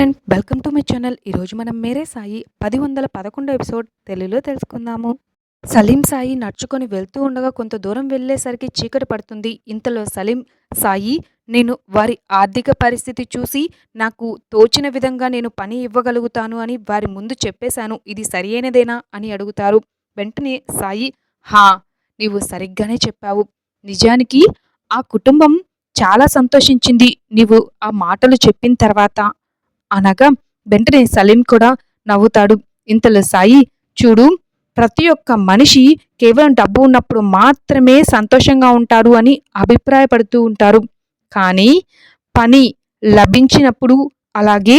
Friend welcome to my channel ఈరోజు మనం మేరే సాయి పది వందల పదకొండో ఎపిసోడ్ తెలుగులో తెలుసుకుందాము. సలీం సాయి నడుచుకొని వెళ్తూ ఉండగా కొంత దూరం వెళ్ళేసరికి చీకటి పడుతుంది. ఇంతలో సలీం సాయి నేను వారి ఆర్థిక పరిస్థితి చూసి నాకు తోచిన విధంగా నేను పని ఇవ్వగలుగుతాను అని వారి ముందు చెప్పేశాను. ఇది సరియైనదేనా అని అడుగుతారు. వెంటనే సాయి హా నీవు సరిగ్గానే చెప్పావు. నిజానికి ఆ కుటుంబం చాలా సంతోషించింది. నీవు ఆ మాటలు చెప్పిన తర్వాత అనగా వెంటనే సలీం కూడా నవ్వుతాడు. ఇంతలో సాయి చూడు ప్రతి ఒక్క మనిషి కేవలం డబ్బు ఉన్నప్పుడు మాత్రమే సంతోషంగా ఉంటారు అని అభిప్రాయపడుతూ ఉంటారు. కానీ పని లభించినప్పుడు అలాగే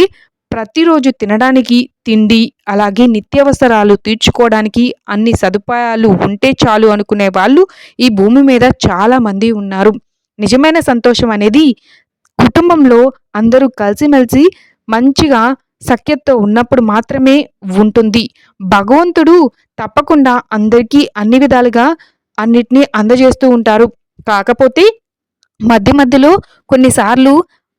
ప్రతిరోజు తినడానికి తిండి అలాగే నిత్యావసరాలు తీర్చుకోవడానికి అన్ని సదుపాయాలు ఉంటే చాలు అనుకునే వాళ్ళు ఈ భూమి మీద చాలామంది ఉన్నారు. నిజమైన సంతోషం అనేది కుటుంబంలో అందరూ కలిసిమెలిసి మంచిగా సఖ్యతతో ఉన్నప్పుడు మాత్రమే ఉంటుంది. భగవంతుడు తప్పకుండా అందరికీ అన్ని విధాలుగా అన్నిటినీ అందజేస్తూ ఉంటారు. కాకపోతే మధ్య మధ్యలో కొన్నిసార్లు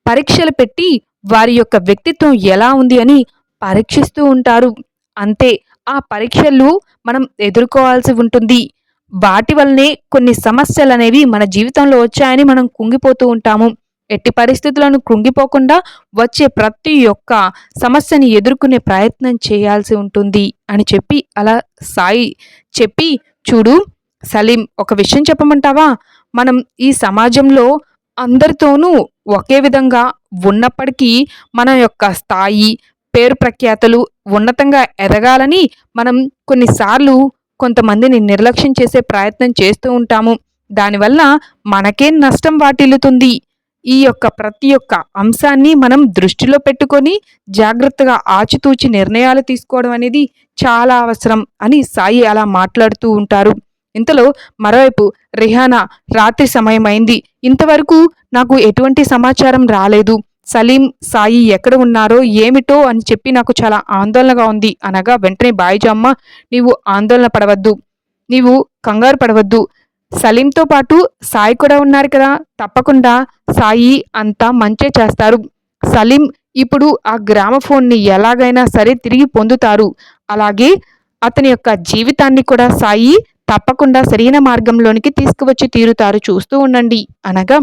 పరీక్షలు పెట్టి వారి యొక్క వ్యక్తిత్వం ఎలా ఉంది అని పరీక్షిస్తూ ఉంటారు. అంతే ఆ పరీక్షలు మనం ఎదుర్కోవాల్సి ఉంటుంది. వాటి వల్లనే కొన్ని సమస్యలు అనేవి మన జీవితంలో వచ్చాయని మనం కుంగిపోతూ ఉంటాము. ఎట్టి పరిస్థితులను కృంగిపోకుండా వచ్చే ప్రతి ఒక్క సమస్యని ఎదుర్కొనే ప్రయత్నం చేయాల్సి ఉంటుంది అని చెప్పి అలా సాయి చెప్పి చూడు సలీం ఒక విషయం చెప్పమంటావా? మనం ఈ సమాజంలో అందరితోనూ ఒకే విధంగా ఉన్నప్పటికీ మన యొక్క స్థాయి పేరు ప్రఖ్యాతలు ఉన్నతంగా ఎదగాలని మనం కొన్నిసార్లు కొంతమందిని నిర్లక్ష్యం చేసే ప్రయత్నం చేస్తూ ఉంటాము. దానివల్ల మనకే నష్టం వాటిల్లుతుంది? ఈ యొక్క ప్రతి ఒక్క అంశాన్ని మనం దృష్టిలో పెట్టుకొని జాగ్రత్తగా ఆచితూచి నిర్ణయాలు తీసుకోవడం అనేది చాలా అవసరం అని సాయి అలా మాట్లాడుతూ ఉంటారు. ఇంతలో మరోవైపు రిహానా రాత్రి సమయం అయింది ఇంతవరకు నాకు ఎటువంటి సమాచారం రాలేదు. సలీం సాయి ఎక్కడ ఉన్నారో ఏమిటో అని చెప్పి నాకు చాలా ఆందోళనగా ఉంది. అనగా వెంటనే బాయిజమ్మ నీవు ఆందోళన పడవద్దు. నీవు కంగారు పడవద్దు. సలీంతో పాటు సాయి కూడా ఉన్నారు కదా తప్పకుండా సాయి అంతా మంచే చేస్తారు. సలీం ఇప్పుడు ఆ గ్రామఫోన్ని ఎలాగైనా సరే తిరిగి పొందుతారు. అలాగే అతని యొక్క జీవితాన్ని కూడా సాయి తప్పకుండా సరైన మార్గంలోనికి తీసుకువచ్చి తీరుతారు చూస్తూ ఉండండి. అనగా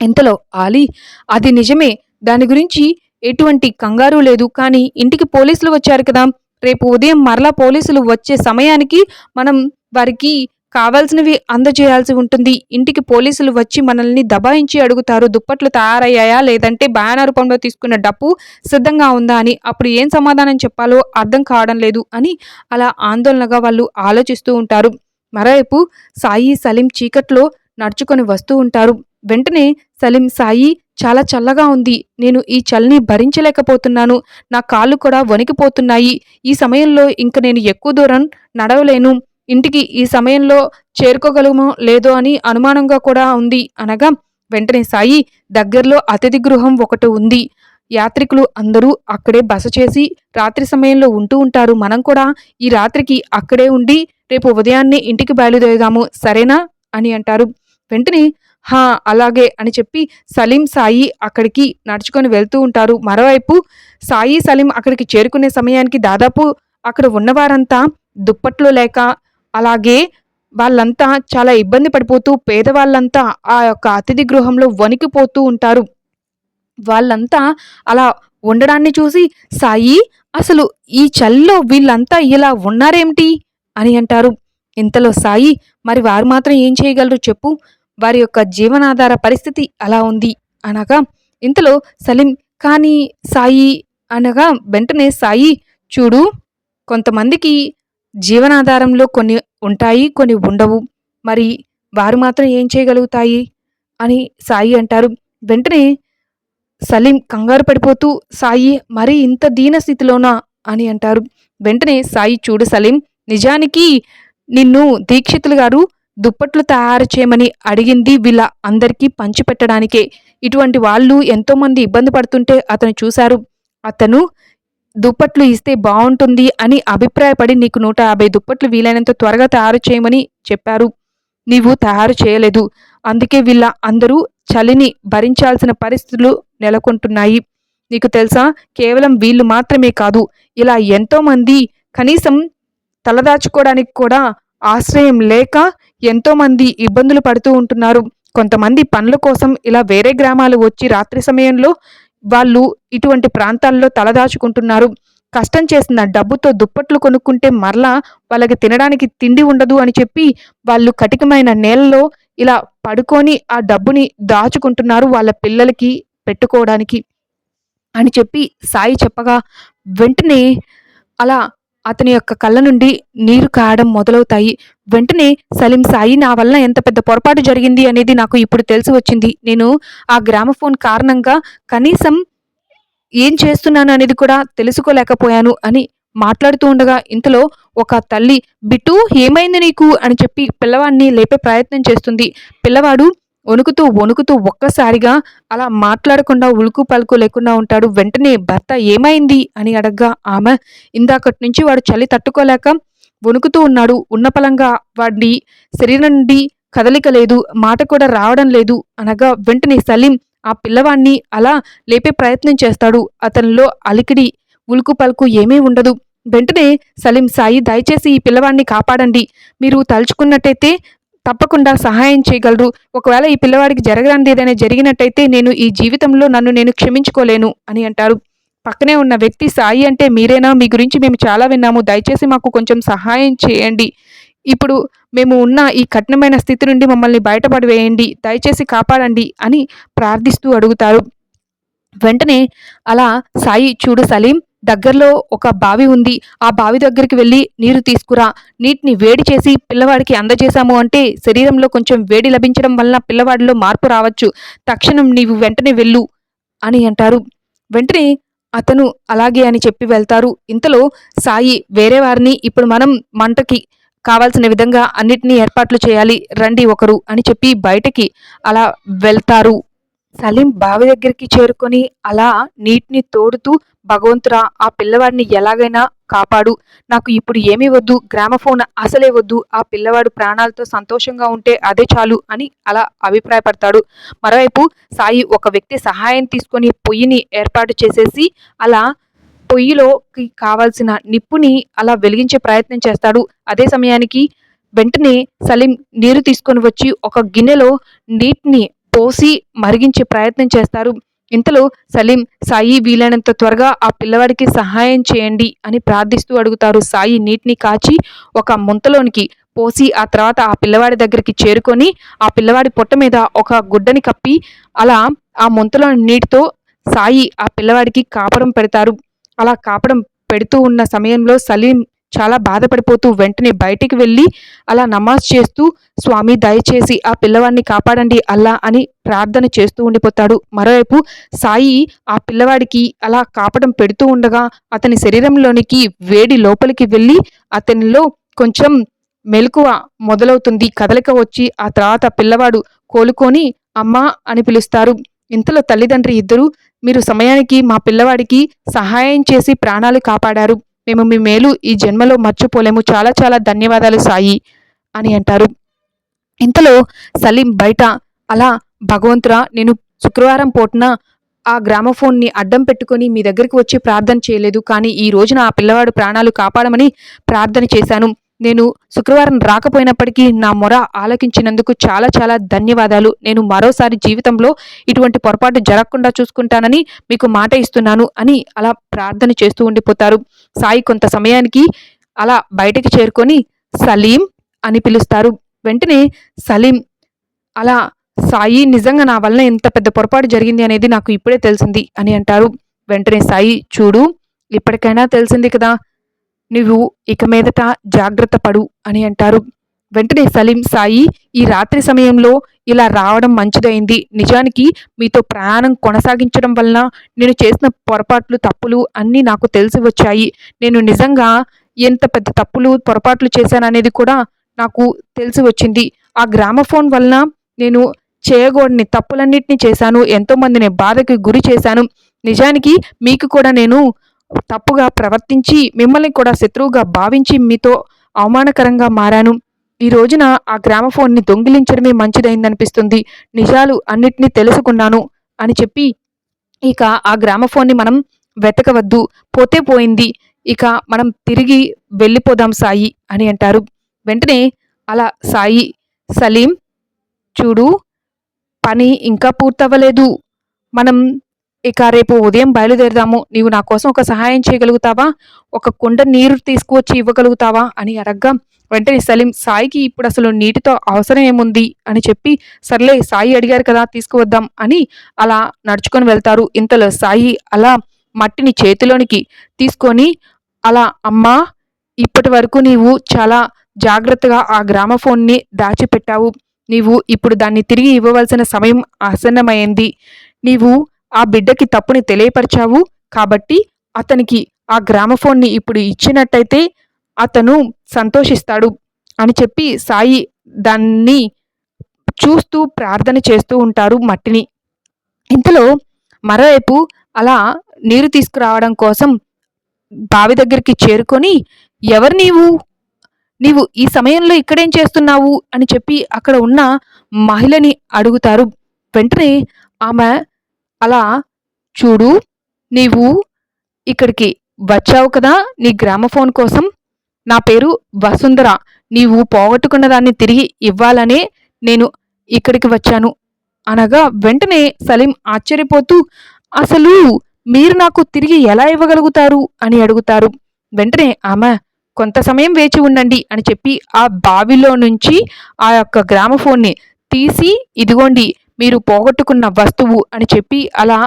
ఇంతలో ఆలి అది నిజమే. దాని గురించి ఎటువంటి కంగారు లేదు. కానీ ఇంటికి పోలీసులు వచ్చారు కదా. రేపు ఉదయం మరలా పోలీసులు వచ్చే సమయానికి మనం వారికి కావాల్సినవి అందజేయాల్సి ఉంటుంది. ఇంటికి పోలీసులు వచ్చి మనల్ని దబాయించి అడుగుతారు. దుప్పట్లు తయారయ్యాయా? లేదంటే బ్యానర్ రూపంలో తీసుకున్న డప్పు సిద్ధంగా ఉందా అని అప్పుడు ఏం సమాధానం చెప్పాలో అర్థం కావడం లేదు అని అలా ఆందోళనగా వాళ్ళు ఆలోచిస్తూ ఉంటారు. మరోవైపు సాయి సలీం చీకట్లో నడుచుకొని వస్తూ ఉంటారు. వెంటనే సలీం సాయి చాలా చల్లగా ఉంది. నేను ఈ చలిని భరించలేకపోతున్నాను. నా కాళ్ళు కూడా వణికిపోతున్నాయి. ఈ సమయంలో ఇంక నేను ఎక్కువ దూరం నడవలేను. ఇంటికి ఈ సమయంలో చేరుకోగలమో లేదో అని అనుమానంగా కూడా ఉంది. అనగా వెంటనే సాయి దగ్గరలో అతిథి గృహం ఒకటి ఉంది. యాత్రికులు అందరూ అక్కడే బస చేసి రాత్రి సమయంలో ఉంటూ ఉంటారు. మనం కూడా ఈ రాత్రికి అక్కడే ఉండి రేపు ఉదయాన్నే ఇంటికి బయలుదేరదాము. సరేనా? అని అంటారు. వెంటనే హా అలాగే అని చెప్పి సలీం సాయి అక్కడికి నడుచుకొని వెళ్తూ ఉంటారు. మరోవైపు సాయి సలీం అక్కడికి చేరుకునే సమయానికి దాదాపు అక్కడ ఉన్నవారంతా దుప్పట్లు లేక అలాగే వాళ్ళంతా చాలా ఇబ్బంది పడిపోతూ పేదవాళ్ళంతా ఆ యొక్క అతిథి గృహంలో వణికిపోతూ ఉంటారు. వాళ్ళంతా అలా ఉండడాన్ని చూసి సాయి అసలు ఈ చలిలో వీళ్ళంతా ఇలా ఉన్నారేమిటి? అని అంటారు. ఇంతలో సాయి మరి వారు మాత్రం ఏం చేయగలరు చెప్పు? వారి యొక్క జీవనాధార పరిస్థితి అలా ఉంది. అనగా ఇంతలో సలీం కానీ సాయి అనగా వెంటనే సాయి చూడు కొంతమందికి జీవనాధారంలో కొన్ని ఉంటాయి కొన్ని ఉండవు. మరి వారు మాత్రం ఏం చేయగలుగుతాయి? అని సాయి అంటారు. వెంటనే సలీం కంగారు పడిపోతూ సాయి మరి ఇంత దీన స్థితిలోనా అని అంటారు. వెంటనే సాయి చూడు సలీం నిజానికి నిన్ను దీక్షితులు గారు దుప్పట్లు తయారు చేయమని అడిగింది వీళ్ళ అందరికీ పంచిపెట్టడానికే. ఇటువంటి వాళ్ళు ఎంతోమంది ఇబ్బంది పడుతుంటే అతను చూశారు. అతను దుప్పట్లు ఇస్తే బాగుంటుంది అని అభిప్రాయపడి నీకు నూట యాభై దుప్పట్లు వీలైనంత త్వరగా తయారు చేయమని చెప్పారు. నీవు తయారు చేయలేదు. అందుకే వీళ్ళ అందరూ చలిని భరించాల్సిన పరిస్థితులు నెలకొంటున్నాయి. నీకు తెలుసా? కేవలం వీళ్ళు మాత్రమే కాదు ఇలా ఎంతోమంది కనీసం తలదాచుకోవడానికి కూడా ఆశ్రయం లేక ఎంతోమంది ఇబ్బందులు పడుతూ ఉంటున్నారు. కొంతమంది పనుల కోసం ఇలా వేరే గ్రామాలు వచ్చి రాత్రి సమయంలో వాళ్ళు ఇటువంటి ప్రాంతాల్లో తలదాచుకుంటున్నారు. కష్టం చేసిన డబ్బుతో దుప్పట్లు కొనుక్కుంటే మరలా వాళ్ళకి తినడానికి తిండి ఉండదు అని చెప్పి వాళ్ళు కటికమైన నేలలో ఇలా పడుకొని ఆ డబ్బుని దాచుకుంటున్నారు వాళ్ళ పిల్లలకి పెట్టుకోవడానికి అని చెప్పి సాయి చెప్పగా వెంటనే అలా అతని యొక్క కళ్ళ నుండి నీరు కాయడం మొదలవుతాయి. వెంటనే సలీం సాయి నా వల్ల ఎంత పెద్ద పొరపాటు జరిగింది అనేది నాకు ఇప్పుడు తెలిసి వచ్చింది. నేను ఆ గ్రామఫోన్ కారణంగా కనీసం ఏం చేస్తున్నాను అనేది కూడా తెలుసుకోలేకపోయాను అని మాట్లాడుతూ ఉండగా ఇంతలో ఒక తల్లి బిట్టు ఏమైంది నీకు? అని చెప్పి పిల్లవాడిని లేపే ప్రయత్నం చేస్తుంది. పిల్లవాడు వణుకుతూ వణుకుతూ ఒక్కసారిగా అలా మాట్లాడకుండా ఉలుకు పలుకు లేకుండా ఉంటాడు. వెంటనే భర్త ఏమైంది అని అడగ్గా ఆమె. ఇందాకటి నుంచి వాడు చలి తట్టుకోలేక వణుకుతూ ఉన్నాడు. ఉన్నపలంగా వాడి శరీరం నుండి కదలిక లేదు మాట కూడా రావడం లేదు అనగా వెంటనే సలీం ఆ పిల్లవాణ్ణి అలా లేపే ప్రయత్నం చేస్తాడు. అతనిలో అలికిడి ఉలుకు పలుకు ఏమీ ఉండదు. వెంటనే సలీం సాయి దయచేసి ఈ పిల్లవాడిని కాపాడండి. మీరు తలుచుకున్నట్టయితే తప్పకుండా సహాయం చేయగలరు. ఒకవేళ ఈ పిల్లవాడికి జరగడానికి ఏదైనా జరిగినట్టయితే నేను ఈ జీవితంలో నన్ను నేను క్షమించుకోలేను అని అంటారు. పక్కనే ఉన్న వ్యక్తి సాయి అంటే మీరేనా? మీ గురించి మేము చాలా విన్నాము. దయచేసి మాకు కొంచెం సహాయం చేయండి. ఇప్పుడు మేము ఉన్న ఈ కఠినమైన స్థితి నుండి మమ్మల్ని బయటపడి వేయండి దయచేసి కాపాడండి అని ప్రార్థిస్తూ అడుగుతారు. వెంటనే అలా సాయి చూడు సలీం దగ్గరలో ఒక బావి ఉంది. ఆ బావి దగ్గరికి వెళ్ళి నీరు తీసుకురా. నీటిని వేడి చేసి పిల్లవాడికి అందజేశాము అంటే శరీరంలో కొంచెం వేడి లభించడం వలన పిల్లవాడిలో మార్పు రావచ్చు. తక్షణం నీవు వెంటనే వెళ్ళు అని అంటారు. వెంటనే అతను అలాగే అని చెప్పి వెళ్తారు. ఇంతలో సాయి వేరే వారిని ఇప్పుడు మనం మంటకి కావాల్సిన విధంగా అన్నిటినీ ఏర్పాట్లు చేయాలి. రండి ఒకరు అని చెప్పి బయటకి అలా వెళ్తారు. సలీం బావి దగ్గరికి చేరుకొని అలా నీటిని తోడుతూ భగవంతురా ఆ పిల్లవాడిని ఎలాగైనా కాపాడు. నాకు ఇప్పుడు ఏమీ వద్దు గ్రామఫోన్ అసలే వద్దు. ఆ పిల్లవాడు ప్రాణాలతో సంతోషంగా ఉంటే అదే చాలు అని అలా అభిప్రాయపడతాడు. మరోవైపు సాయి ఒక వ్యక్తి సహాయం తీసుకొని పొయ్యిని ఏర్పాటు చేసేసి అలా పొయ్యిలోకి కావాల్సిన నిప్పుని అలా వెలిగించే ప్రయత్నం చేస్తాడు. అదే సమయానికి వెంటనే సలీం నీరు తీసుకొని వచ్చి ఒక గిన్నెలో నీటిని పోసి మరిగించే ప్రయత్నం చేస్తారు. ఇంతలో సలీం సాయి వీలైనంత త్వరగా ఆ పిల్లవాడికి సహాయం చేయండి అని ప్రార్థిస్తూ అడుగుతారు. సాయి నీటిని కాచి ఒక ముంతలోనికి పోసి ఆ తర్వాత ఆ పిల్లవాడి దగ్గరికి చేరుకొని ఆ పిల్లవాడి పొట్ట మీద ఒక గుడ్డని కప్పి అలా ఆ ముంతలోని నీటితో సాయి ఆ పిల్లవాడికి కాపడం పెడతారు. అలా కాపడం పెడుతూ ఉన్న సమయంలో సలీం చాలా బాధపడిపోతూ వెంటనే బయటికి వెళ్ళి అలా నమాజ్ చేస్తూ స్వామి దయచేసి ఆ పిల్లవాడిని కాపాడండి అల్లా అని ప్రార్థన చేస్తూ ఉండిపోతాడు. మరోవైపు సాయి ఆ పిల్లవాడికి అలా కాపడం పెడుతూ ఉండగా అతని శరీరంలోనికి వేడి లోపలికి వెళ్ళి అతనిలో కొంచెం మెలకువ మొదలవుతుంది. కదలిక వచ్చి ఆ తర్వాత పిల్లవాడు కోలుకొని అమ్మా అని పిలుస్తారు. ఇంతలో తల్లిదండ్రి ఇద్దరు మీరు సమయానికి మా పిల్లవాడికి సహాయం చేసి ప్రాణాలు కాపాడారు. మేము మీ మేలు ఈ జన్మలో మర్చిపోలేము. చాలా చాలా ధన్యవాదాలు సాయి అని అంటారు. ఇంతలో సలీం బయట అలా భగవంతురా నేను శుక్రవారం పూటన ఆ గ్రామఫోన్ని అడ్డం పెట్టుకొని మీ దగ్గరికి వచ్చి ప్రార్థన చేయలేదు. కానీ ఈ రోజున ఆ పిల్లవాడు ప్రాణాలు కాపాడమని ప్రార్థన చేశాను. నేను శుక్రవారం రాకపోయినప్పటికీ నా మొర ఆలకించినందుకు చాలా చాలా ధన్యవాదాలు. నేను మరోసారి జీవితంలో ఇటువంటి పొరపాటు జరగకుండా చూసుకుంటానని మీకు మాట ఇస్తున్నాను అని అలా ప్రార్థన చేస్తూ ఉండిపోతారు. సాయి కొంత సమయానికి అలా బయటికి చేరుకొని సలీం అని పిలుస్తారు. వెంటనే సలీం అలా సాయి నిజంగా నా వల్ల ఎంత పెద్ద పొరపాటు జరిగింది అనేది నాకు ఇప్పుడే తెలిసింది అని అంటారు. వెంటనే సాయి చూడు ఇప్పటికైనా తెలిసింది కదా నువ్వు ఇక మీదట జాగ్రత్త పడు అని అంటారు. వెంటనే సలీం సాయి ఈ రాత్రి సమయంలో ఇలా రావడం మంచిదైంది. నిజానికి మీతో ప్రయాణం కొనసాగించడం వలన నేను చేసిన పొరపాట్లు తప్పులు అన్నీ నాకు తెలిసి వచ్చాయి. నేను నిజంగా ఎంత పెద్ద తప్పులు పొరపాట్లు చేశాననేది కూడా నాకు తెలిసి వచ్చింది. ఆ గ్రామఫోన్ వలన నేను చేయకూడని తప్పులన్నింటినీ చేశాను. ఎంతోమందిని బాధకి గురి చేశాను. నిజానికి మీకు కూడా నేను తప్పుగా ప్రవర్తించి మిమ్మల్ని కూడా శత్రువుగా భావించి మీతో అవమానకరంగా మారాను. ఈ రోజున ఆ గ్రామఫోన్ని దొంగిలించడమే మంచిదైందనిపిస్తుంది. నిజాలు అన్నిటినీ తెలుసుకున్నాను అని చెప్పి ఇక ఆ గ్రామఫోన్ని మనం వెతకవద్దు. పోతే పోయింది. ఇక మనం తిరిగి వెళ్ళిపోదాం సాయి అని అంటారు. వెంటనే అలా సాయి సలీం చూడు పని ఇంకా పూర్తవ్వలేదు. మనం ఇక రేపు ఉదయం బయలుదేరదాము. నీవు నా కోసం ఒక సహాయం చేయగలుగుతావా? ఒక కుండ నీరు తీసుకువచ్చి ఇవ్వగలుగుతావా? అని అడగ్గా వెంటనే సలీం సాయికి ఇప్పుడు అసలు నీటితో అవసరం ఏముంది? అని చెప్పి సర్లే సాయి అడిగారు కదా తీసుకువద్దాం అని అలా నడుచుకొని వెళ్తారు. ఇంతలో సాయి అలా మట్టిని చేతిలోనికి తీసుకొని అలా అమ్మా ఇప్పటి వరకు నీవు చాలా జాగ్రత్తగా ఆ గ్రామఫోన్ని దాచిపెట్టావు. నీవు ఇప్పుడు దాన్ని తిరిగి ఇవ్వవలసిన సమయం ఆసన్నమైంది. నీవు ఆ బిడ్డకి తప్పుని తెలియపరిచావు కాబట్టి అతనికి ఆ గ్రామఫోన్ని ఇప్పుడు ఇచ్చినట్టయితే అతను సంతోషిస్తాడు అని చెప్పి సాయి దాన్ని చూస్తూ ప్రార్థన చేస్తూ ఉంటారు మట్టిని. ఇంతలో మరోవైపు అలా నీరు తీసుకురావడం కోసం బావి దగ్గరికి చేరుకొని ఎవరు నీవు? నీవు ఈ సమయంలో ఇక్కడేం చేస్తున్నావు? అని చెప్పి అక్కడ ఉన్న మహిళని అడుగుతారు. వెంటనే ఆమె అలా చూడు నీవు ఇక్కడికి వచ్చావు కదా నీ గ్రామఫోన్ కోసం. నా పేరు వసుంధర. నీవు పోగొట్టుకున్న దాన్ని తిరిగి ఇవ్వాలనే నేను ఇక్కడికి వచ్చాను. అనగా వెంటనే సలీం ఆశ్చర్యపోతూ అసలు మీరు నాకు తిరిగి ఎలా ఇవ్వగలుగుతారు? అని అడుగుతారు. వెంటనే ఆమె కొంత సమయం వేచి ఉండండి అని చెప్పి ఆ బావిలో నుంచి ఆ యొక్క గ్రామఫోన్ని తీసి ఇదిగోండి మీరు పోగొట్టుకున్న వస్తువు అని చెప్పి అలా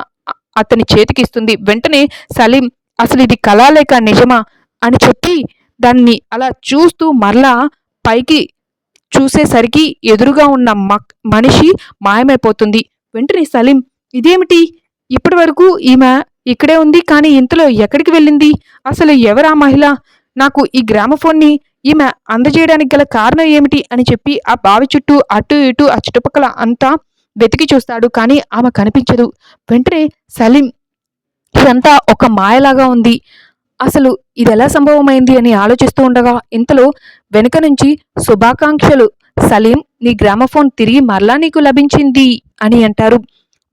అతని చేతికిస్తుంది వెంటనే సలీం అసలు ఇది కళా లేక నిజమా? అని చెప్పి దాన్ని అలా చూస్తూ మరలా పైకి చూసేసరికి ఎదురుగా ఉన్న మనిషి మాయమైపోతుంది. వెంటనే సలీం ఇదేమిటి? ఇప్పటి వరకు ఈమె ఇక్కడే ఉంది కానీ ఇంతలో ఎక్కడికి వెళ్ళింది? అసలు ఎవరా మహిళ? నాకు ఈ గ్రామఫోన్ని ఈమె అందజేయడానికి గల కారణం ఏమిటి? అని చెప్పి ఆ బావి చుట్టూ అటు ఇటు ఆ చుట్టుపక్కల అంతా వెతికి చూస్తాడు కానీ ఆమె కనిపించదు. వెంటనే సలీం ఇదంతా ఒక మాయలాగా ఉంది. అసలు ఇది ఎలా సంభవమైంది అని ఆలోచిస్తూ ఉండగా ఇంతలో వెనుక నుంచి శుభాకాంక్షలు సలీం నీ గ్రామఫోన్ తిరిగి మరలా నీకు లభించింది అని అంటారు.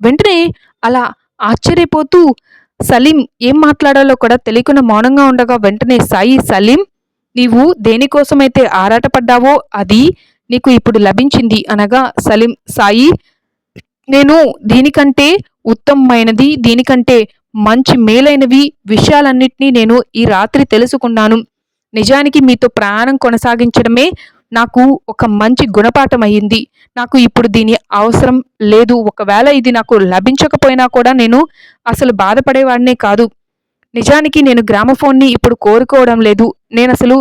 వెంటనే అలా ఆశ్చర్యపోతూ సలీం ఏం మాట్లాడాలో కూడా తెలియకుండా మౌనంగా ఉండగా వెంటనే సాయి సలీం నీవు దేనికోసమైతే ఆరాటపడ్డావో అది నీకు ఇప్పుడు లభించింది అనగా సలీం సాయి నేను దీనికంటే ఉత్తమమైనది దీనికంటే మంచి మేలైనవి విషయాలన్నింటినీ నేను ఈ రాత్రి తెలుసుకున్నాను. నిజానికి మీతో ప్రయాణం కొనసాగించడమే నాకు ఒక మంచి గుణపాఠం అయ్యింది నాకు ఇప్పుడు దీని అవసరం లేదు. ఒకవేళ ఇది నాకు లభించకపోయినా కూడా నేను అసలు బాధపడేవాడినే కాదు. నిజానికి నేను గ్రామఫోన్ని ఇప్పుడు కోరుకోవడం లేదు. నేను అసలు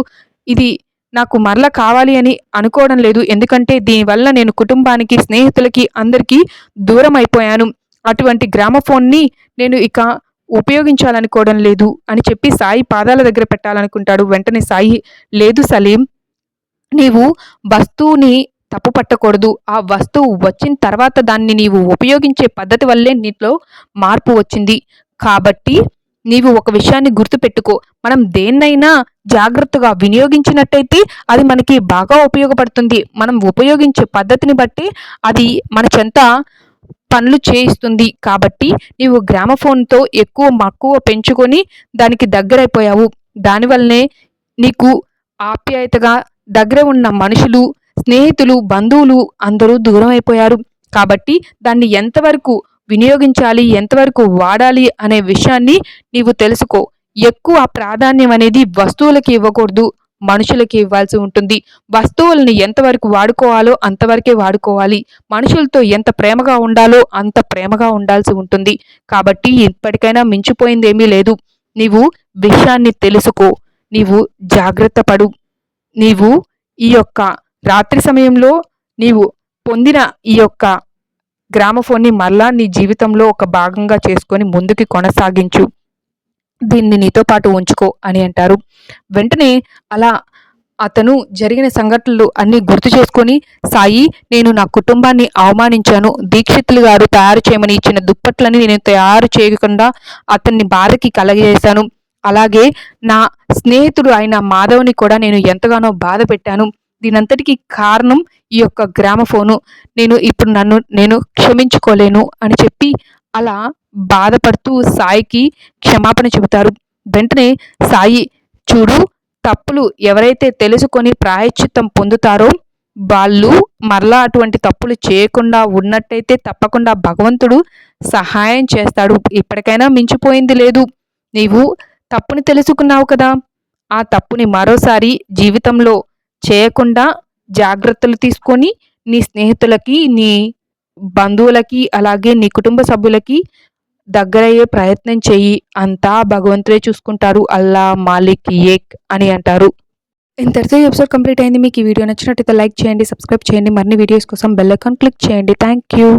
ఇది నాకు మరల కావాలి అని అనుకోవడం లేదు. ఎందుకంటే దీనివల్ల నేను కుటుంబానికి స్నేహితులకి అందరికీ దూరం అయిపోయాను అటువంటి గ్రామఫోన్ని నేను ఇక ఉపయోగించాలనుకోవడం లేదు అని చెప్పి సాయి పాదాల దగ్గర పెట్టాలనుకుంటాడు. వెంటనే సాయి లేదు సలీం నీవు వస్తువుని తప్పు పట్టకూడదు. ఆ వస్తువు వచ్చిన తర్వాత దాన్ని నీవు ఉపయోగించే పద్ధతి వల్లే నీటిలో మార్పు వచ్చింది. కాబట్టి నీవు ఒక విషయాన్ని గుర్తుపెట్టుకో. మనం దేన్నైనా జాగ్రత్తగా వినియోగించినట్టయితే అది మనకి బాగా ఉపయోగపడుతుంది. మనం ఉపయోగించే పద్ధతిని బట్టి అది మన చెంత పనులు చేయిస్తుంది. కాబట్టి నీవు గ్రామఫోన్తో ఎక్కువ మక్కువ పెంచుకొని దానికి దగ్గరైపోయావు. దానివల్లనే నీకు ఆప్యాయతగా దగ్గర ఉన్న మనుషులు స్నేహితులు బంధువులు అందరూ దూరం అయిపోయారు కాబట్టి దాన్ని ఎంతవరకు వినియోగించాలి ఎంతవరకు వాడాలి అనే విషయాన్ని నీవు తెలుసుకో. ఎక్కువ ప్రాధాన్యం అనేది వస్తువులకి ఇవ్వకూడదు మనుషులకి ఇవ్వాల్సి ఉంటుంది. వస్తువుల్ని ఎంతవరకు వాడుకోవాలో అంతవరకే వాడుకోవాలి. మనుషులతో ఎంత ప్రేమగా ఉండాలో అంత ప్రేమగా ఉండాల్సి ఉంటుంది. కాబట్టి ఇప్పటికైనా మించిపోయింది ఏమీ లేదు. నీవు విషయాన్ని తెలుసుకో. నీవు జాగ్రత్త పడు. నీవు ఈ యొక్క రాత్రి సమయంలో నీవు పొందిన ఈ యొక్క గ్రామఫోన్ని మరలా నీ జీవితంలో ఒక భాగంగా చేసుకొని ముందుకి కొనసాగించు. దీన్ని నీతో పాటు ఉంచుకో అని అంటారు. వెంటనే అలా అతను జరిగిన సంఘటనలు అన్నీ గుర్తు చేసుకొని సాయి నేను నా కుటుంబాన్ని అవమానించాను. దీక్షితులు గారు తయారు చేయమని ఇచ్చిన దుప్పట్లని నేను తయారు చేయకుండా అతన్ని బాధకి కలగజేశాను. అలాగే నా స్నేహితుడు అయిన మాధవ్ని కూడా నేను ఎంతగానో బాధ పెట్టాను. దీనంతటికీ కారణం ఈ యొక్క గ్రామఫోను. నేను ఇప్పుడు నన్ను నేను క్షమించుకోలేను అని చెప్పి అలా బాధపడుతూ సాయికి క్షమాపణ చెబుతారు. వెంటనే సాయి చూడు తప్పులు ఎవరైతే తెలుసుకొని ప్రాయశ్చిత్తం పొందుతారో వాళ్ళు మరలా అటువంటి తప్పులు చేయకుండా ఉన్నట్టయితే తప్పకుండా భగవంతుడు సహాయం చేస్తాడు. ఇప్పటికైనా మించిపోయింది లేదు. నీవు తప్పుని తెలుసుకున్నావు కదా. ఆ తప్పుని మరోసారి జీవితంలో చేయకుండా జాగ్రత్తలు తీసుకొని నీ స్నేహితులకి నీ బంధువులకి అలాగే నీ కుటుంబ సభ్యులకి దగ్గరయ్యే ప్రయత్నం చెయ్యి అంతా భగవంతుడే చూసుకుంటారు. అల్లా మాలిక్ ఏక్ అని అంటారు. ఇంతటితో ఎపిసోడ్ కంప్లీట్ అయింది. మీకు ఈ వీడియో నచ్చినట్టయితే లైక్ చేయండి సబ్స్క్రైబ్ చేయండి. మరిన్ని వీడియోస్ కోసం బెల్ ఐకాన్ క్లిక్ చేయండి. Thank you